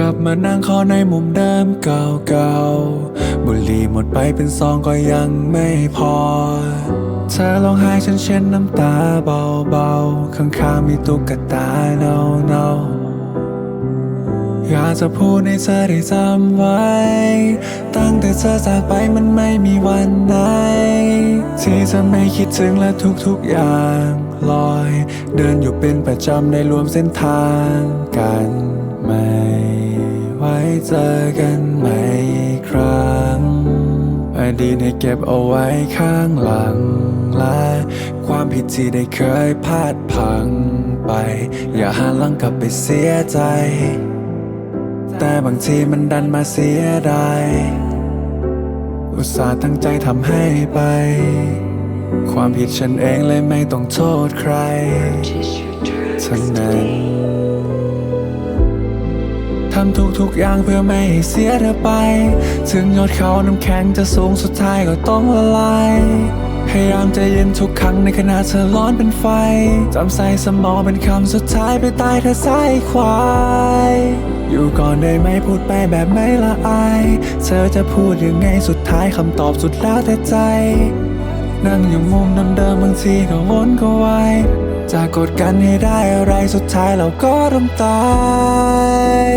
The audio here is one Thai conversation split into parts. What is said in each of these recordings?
กลับมานั่งคอในมุมเดิมเก่าๆ บุหรี่หมดไปเป็นซองก็ยังไม่พอ เธอร้องไห้ฉันเช็ดน้ำตาเบาๆ ข้างๆมีตุ๊กตาเนาๆอยากจะพูดให้เธอได้จำไว้ ตั้งแต่เธอจากไปมันไม่มีวันไหน ที่จะไม่คิดถึงและทุกๆอย่างลอย เดินอยู่เป็นประจำในรวมเส้นทางก กันใหม่ครั้ง อดีตให้เก็บเอาไว้ข้างหลังและความผิดที่ได้เคยพลาดพังไป อย่าหันหลังกลับไปเสียใจ แต่บางทีมันดันมาเสียดายอุตส่าห์ตั้งใจทำให้ไป ความผิดฉันเองเลยไม่ต้องโทษใครทั้งนั้น ทำทุกๆอย่างเพื่อไม่ให้เสียเธอไป ถึงยอดเขาน้ำแข็งจะสูงสุดท้ายก็ต้องละลาย พยายามใจเย็นทุกครั้งในขณะเธอร้อนเป็นไฟ จำใส่สมองเป็นคำสุดท้ายไปตายเธอสายควายอยู่ก่อนได้ไหมพูดไปแบบไม่ละอาย เธอจะพูดยังไงสุดท้ายคำตอบสุดแล้วแต่ใจ นั่งอยู่มุมเดิมๆบางทีก็วนก็วายจะกดกันให้ได้อะไรสุดท้ายเราก็ต้องตาย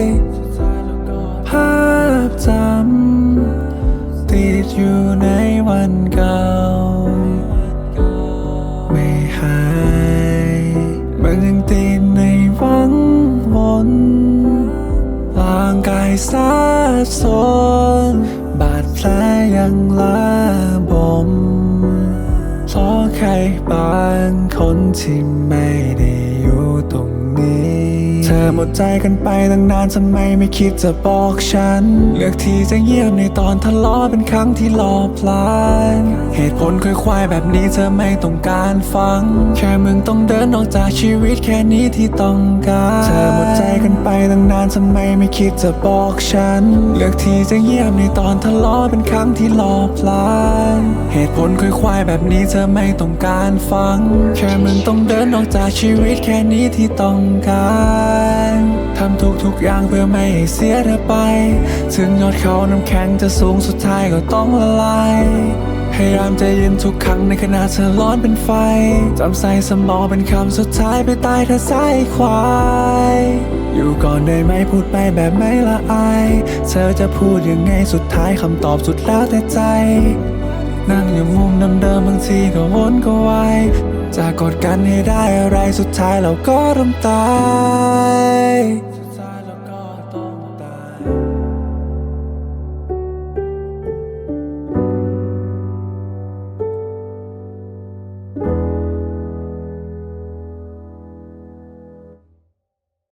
คนที่ไม่ดี อหมดใจกันไปตั้งนานทำไมไม่คิดจะบอกฉัน เลือกที่จะเงียบในตอนทะเลาะเป็นครั้งที่หลอพลาน เหตุผลค่อยควายแบบนี้เธอไม่ต้องการฟัง แค่มึงต้องเดินออกจากชีวิตแค่นี้ที่ต้องการเธอหมดใจกันไปตั้งนานทำไมไม่คิดจะบอกฉัน เลือกที่จะเงียบในตอนทะเลาะเป็นครั้งที่หลอพลาน เหตุผลค่อยควายแบบนี้เธอไม่ต้องการฟัง แค่มึงต้องเดินออกจากชีวิตแค่นี้ที่ต้องการ ทำทุกๆอย่างเพื่อไม่ให้เสียเธอไป ถึงยอดเขาน้ำแข็งจะสูงสุดท้ายก็ต้องละลาย พยายามใจเย็นทุกครั้งในขณะเธอร้อนเป็นไฟ จำใส่สมองเป็นคำสุดท้ายไปตายเธอสายควายอยู่ก่อนได้ไหมพูดไปแบบไม่ละอาย เธอจะพูดยังไงสุดท้ายคำตอบสุดแล้วแต่ใจ นั่งอยู่มุมเดิมๆบางทีก็วนก็วาย จะกดกันให้ได้อะไรสุดท้ายเราก็ร่วมตาย